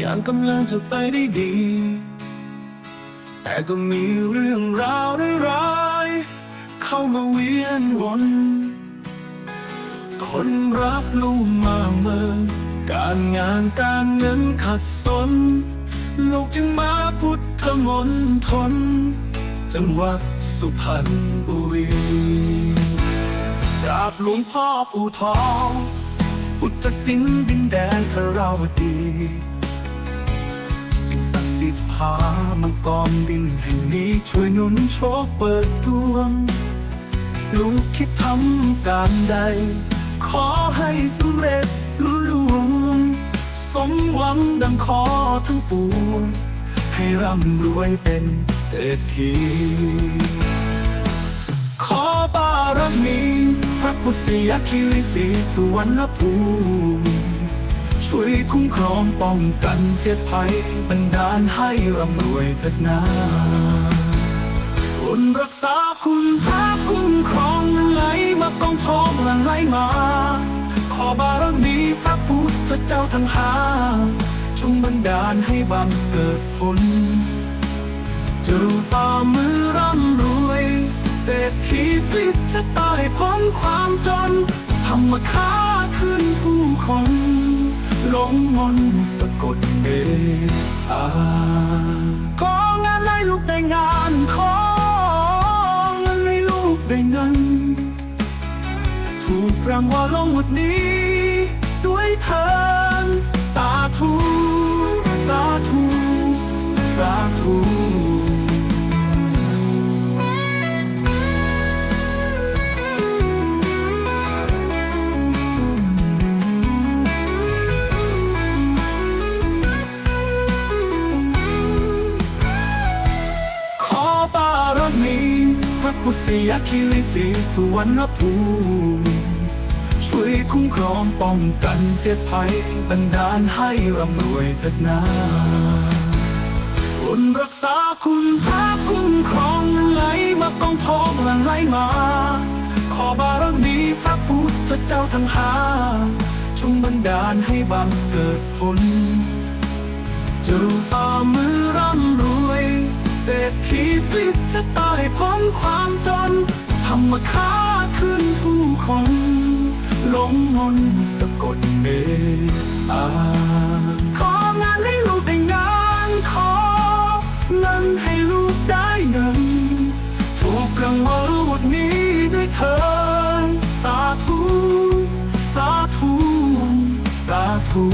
อย่างกำลังจะไปได้ดี แต่ก็มีเรื่องราวร้ายๆเข้ามาเวียนวนคนรักลูกมาเมินการงานการเงินขัดสน ลูกจึงมาพุทธมนทน จังหวัดสุพรรณบุรีกราบหลวงพ่อปู่ทอง พุทธสินดินแดนทราวดี สิ่งศักดิ์สิทธิ์พามังกรบินแห่งนี้ช่วยหนุนโชคเปิดดวง ลูกคิดทำการใด ขอให้สำเร็จลุล่วงสมหวังดังขอทั้งปวงให้ร่ำรวยเป็นเศรษฐี บารมีพระพุทธยคิริสีสุวรรณภูมิช่วยคุ้มครองป้องกันเพศภัยบันดาลให้ร่ำรวยเถิดนาบุญรักษาคุณพระคุ้มครองไหลมากองทองหลังไหลมา ขอบารมีพระพุทธเจ้าทั้งหาจงบันดาลให้บังเกิดผลเจ้าฝ่ามือร่ำ เศรษฐีปลิดจะตายพ้นความจนทำมาค้าขึ้นผู้คนหลงมนสะกดเมตตาของานให้ลูกได้งานของเงินให้ลูกได้เงิน ถูกรางวัลลงหมดนี้ ด้วยเถินสาธุ สาธุ สาธุ พุทธยคิริสีสุวรรณภูมิช่วยคุ้มครองป้องกันเพศภัยบันดาลให้ร่ำรวยเถิดนาบุญรักษาคุณพระคุ้มครองไหลมากองทองหลังไหลมา ขอบารมีพระพุทธเจ้าทั้งหาจงบันดาลให้บังเกิดผลเจ้าฝ่ามือ มาค้าขึ้นผู้คนหลงมนสะกดเมตตาของานให้ลูกได้งานขอเงินให้ลูกได้เงิน ถูกรางวลหมดนี้ด้วยเธอ สาธุ สาธุ สาธุ